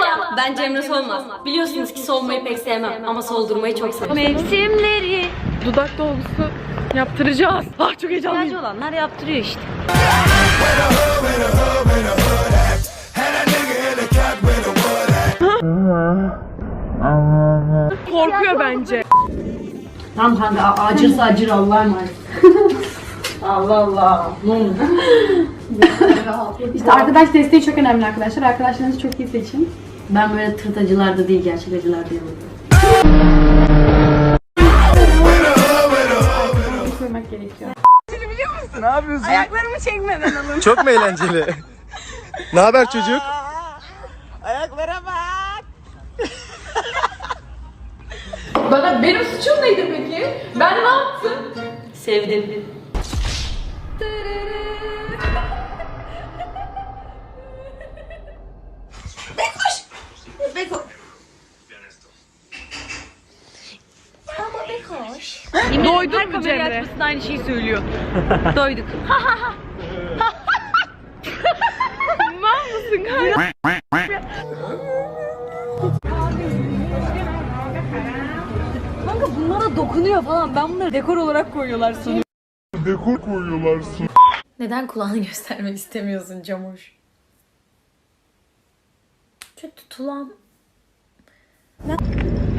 Merhaba, ben Cemre Solmaz. Biliyorsunuz ki solmayı pek sevmem ama soldurmayı çok severim. Mevsimleri. Dudak dolgusu yaptıracağız. Ah çok heyecanlıyım. İhtiyacı olanlar yaptırıyor işte. Korkuyor bence. Tamam kanka acırsa acır Allah'a emanet. Allah Allah. Ne oldu? İşte arkadaş desteği çok önemli arkadaşlar. Arkadaşlarınızı çok iyi seçin. Ben böyle tırt acılarda değil gerçek acılarda yanıldım. Koymak gerekiyor. Ayaklarımı çekmeden alın. Çok mu eğlenceli? ne haber çocuk? Ayaklara bak. Bana benim suçum neydi peki? Ben ne yaptım? Sevdim. Doydun mu Cemre? Açmasında aynı şeyi söylüyor. Doyduk. Mal mısın kanka? Kanka bunlara dokunuyor falan. Ben bunları dekor olarak koyuyorlar sanıyorum. Neden kulağını göstermek istemiyorsun Camuş? Çok tutulan.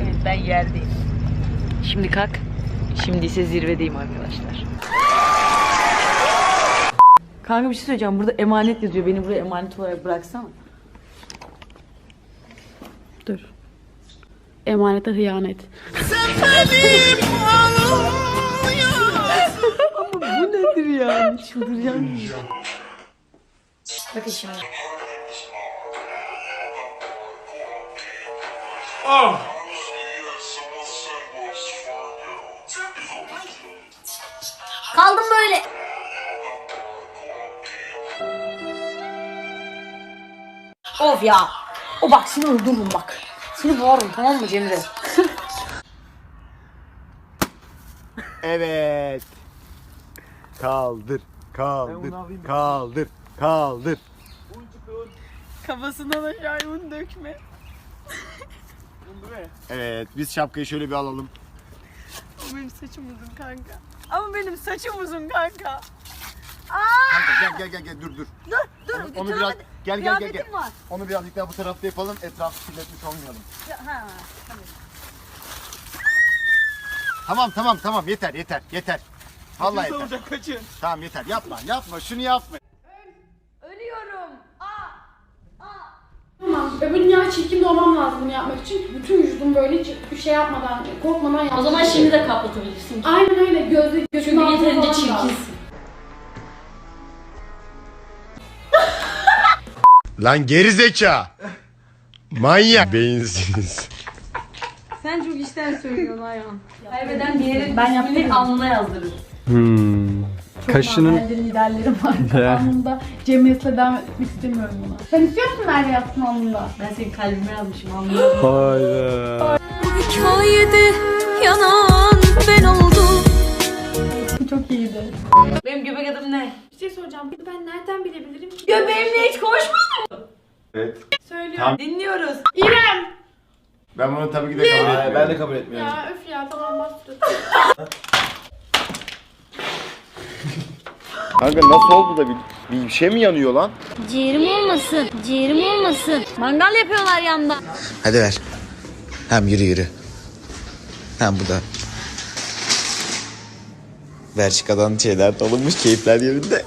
Evet ben yerdeyim. Şimdi kalk. Şimdi ise zirvedeyim arkadaşlar. Kanka bir şey söyleyeceğim. Burada emanet yazıyor. Beni buraya emanet olarak bıraksana. Dur. Emanete hıyanet. Bu nedir ya? Çıldıracağım. Bakın şimdi. Kaldım böyle. Of ya. O bak seni öldürürüm bak. Seni boğarım tamam mı Cemre? Evet. Kaldır, kaldır, kaldır, kaldır. Kafasından aşağı un dökme. Evet, biz şapkayı şöyle bir alalım. O benim saçım uzun kanka. Ama benim saçım uzun kanka. Kanka gel gel gel gel dur dur. Dur dur. Onu, onu biraz gel gel gel gel. var. Onu birazcık daha bu tarafta yapalım. Etrafı kirletmiş olmayalım. Ha. Tamam tamam tamam yeter yeter yeter. Vallahi yeter. Olacak kaçın. Tamam yeter yapma yapma şunu yapma. Dünya çirkin doğmam lazım bunu yapmak için. Bütün vücudum böyle hiç bir şey yapmadan, korkmadan yaptım. O zaman şimdi de kapatabilirsin. Aynen öyle. Gözü, gözün Çünkü yeterince çirkinsin. Lan geri zeka. Manyak. Beyinsiz. Sen çok işten söylüyorsun Ayhan. Kaybeden diğerin ben ismini alnına yazdırır. Hmm. Kaşının Bence liderlerim var. Anında Cemre'yle devam etmek istemiyorum buna. Sen istiyor musun Merve yapsın anında? Ben senin kalbime yazmışım anlıyorum. Hayda. Hikayede yanan ben oldum. Çok iyiydi. Benim göbek adım ne? Bir şey soracağım. Ben nereden bilebilirim ki? Göbeğimle hiç konuşmadın. Evet. Söylüyorum. Tamam. Dinliyoruz. İrem! Ben bunu tabii ki de kabul etmiyorum. Ben de kabul etmiyorum. Ya öf ya tamam bastır. Kanka nasıl oldu da bir, bir şey mi yanıyor lan? Ciğerim olmasın. Ciğerim olmasın. Mangal yapıyorlar yanda. Hadi ver. Hem yürü yürü. Hem bu da. Belçika'dan şeyler dolunmuş keyifler yerinde.